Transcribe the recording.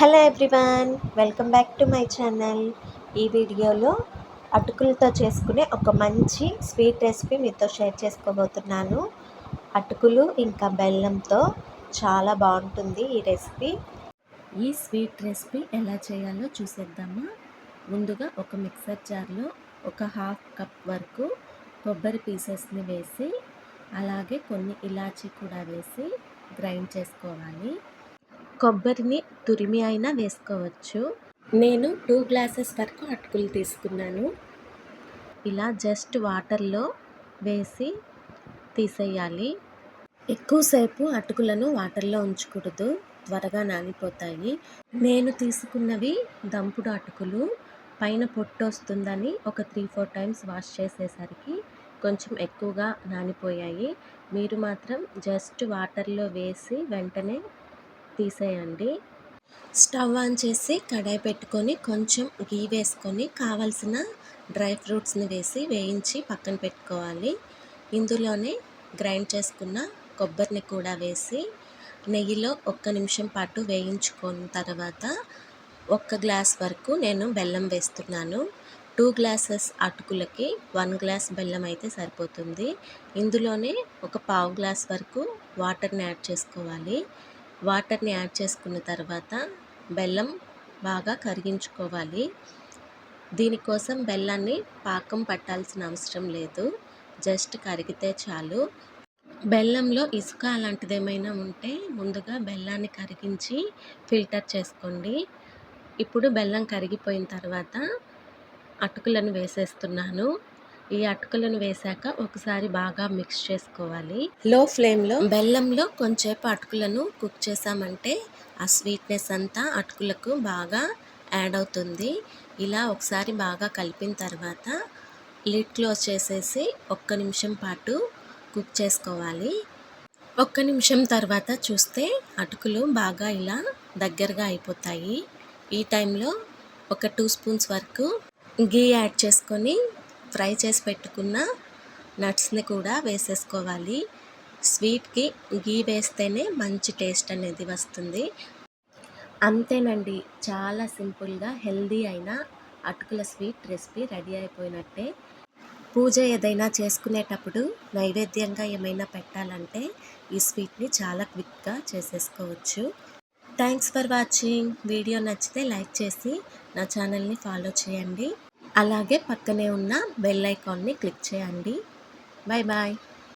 Hello everyone welcome back to my channel. ఈ వీడియోలో అటుకులతో చేసుకునే ఒక మంచి స్వీట్ రెసిపీ మీతో షేర్ చేసుకోబోతున్నాను. అటుకులు ఇంకా బెల్లంతో చాలా బాగుంటుంది ఈ రెసిపీ. ఈ స్వీట్ రెసిపీ ఎలా చేయాలో చూసేద్దామా? ముందుగా ఒక మిక్సర్ జార్లో ఒక హాఫ్ కప్ వరకు కొబ్బరి పీసెస్ని వేసి అలాగే కొన్ని ఇలాచీ కూడా వేసి గ్రైండ్ చేసుకోవాలి. కొబ్బరిని తురిమి అయినా వేసుకోవచ్చు. నేను టూ గ్లాసెస్ వరకు అటుకులు తీసుకున్నాను. ఇలా జస్ట్ వాటర్లో వేసి తీసేయాలి. ఎక్కువసేపు అటుకులను వాటర్లో ఉంచకూడదు. త్వరగా నానిపోతాయి. నేను తీసుకున్నవి దంపుడు అటుకులు. పైన పొట్టు వస్తుందని ఒక త్రీ ఫోర్ టైమ్స్ వాష్ చేసేసరికి కొంచెం ఎక్కువగా నానిపోయాయి. మీరు మాత్రం జస్ట్ వాటర్లో వేసి వెంటనే తీసేయండి. స్టవ్ ఆన్ చేసి కడాయి పెట్టుకొని కొంచెం గీ వేసుకొని కావలసిన డ్రై ఫ్రూట్స్ని వేసి వేయించి పక్కన పెట్టుకోవాలి. ఇందులోనే గ్రైండ్ చేసుకున్న కొబ్బరిని కూడా వేసి నెయ్యిలో ఒక్క నిమిషం పాటు వేయించుకున్న తర్వాత ఒక్క గ్లాస్ వరకు నేను బెల్లం వేస్తున్నాను. టూ గ్లాసెస్ అటుకులకి వన్ గ్లాస్ బెల్లం అయితే సరిపోతుంది. ఇందులోనే ఒక పావు గ్లాస్ వరకు వాటర్ని యాడ్ చేసుకోవాలి. వాటర్ని యాడ్ చేసుకున్న తర్వాత బెల్లం బాగా కరిగించుకోవాలి. దీనికోసం బెల్లాన్ని పాకం పట్టాల్సిన అవసరం లేదు. జస్ట్ కరిగితే చాలు. బెల్లంలో ఇసుక అలాంటిది ఏమైనా ఉంటే ముందుగా బెల్లాన్ని కరిగించి ఫిల్టర్ చేసుకోండి. ఇప్పుడు బెల్లం కరిగిపోయిన తర్వాత అటుకులను వేసేస్తున్నాను. ఈ అటుకులను వేశాక ఒకసారి బాగా మిక్స్ చేసుకోవాలి. లో ఫ్లేమ్లో బెల్లంలో కొంచెంసేపు అటుకులను కుక్ చేసామంటే ఆ స్వీట్నెస్ అంతా అటుకులకు బాగా యాడ్ అవుతుంది. ఇలా ఒకసారి బాగా కలిపిన తర్వాత లిడ్ క్లోజ్ చేసేసి ఒక్క నిమిషం పాటు కుక్ చేసుకోవాలి. ఒక్క నిమిషం తర్వాత చూస్తే అటుకులు బాగా ఇలా దగ్గరగా అయిపోతాయి. ఈ టైంలో ఒక టూ స్పూన్స్ వరకు గీ యాడ్ చేసుకొని ఫ్రై చేసి పెట్టుకున్న నట్స్ని కూడా వేసేసుకోవాలి. స్వీట్కి గీ వేస్తేనే మంచి టేస్ట్ అనేది వస్తుంది. అంతేనండి చాలా సింపుల్గా హెల్దీ అయిన అటుకుల స్వీట్ రెసిపీ రెడీ అయిపోయినట్టే. పూజ ఏదైనా చేసుకునేటప్పుడు నైవేద్యంగా ఏమైనా పెట్టాలంటే ఈ స్వీట్ని చాలా క్విక్గా చేసేసుకోవచ్చు. Thanks for watching. వీడియో నచ్చితే లైక్ చేసి నా ఛానల్ని ఫాలో చేయండి. అలాగే పక్కనే ఉన్న బెల్ ఐకాన్ని క్లిక్ చేయండి. Bye bye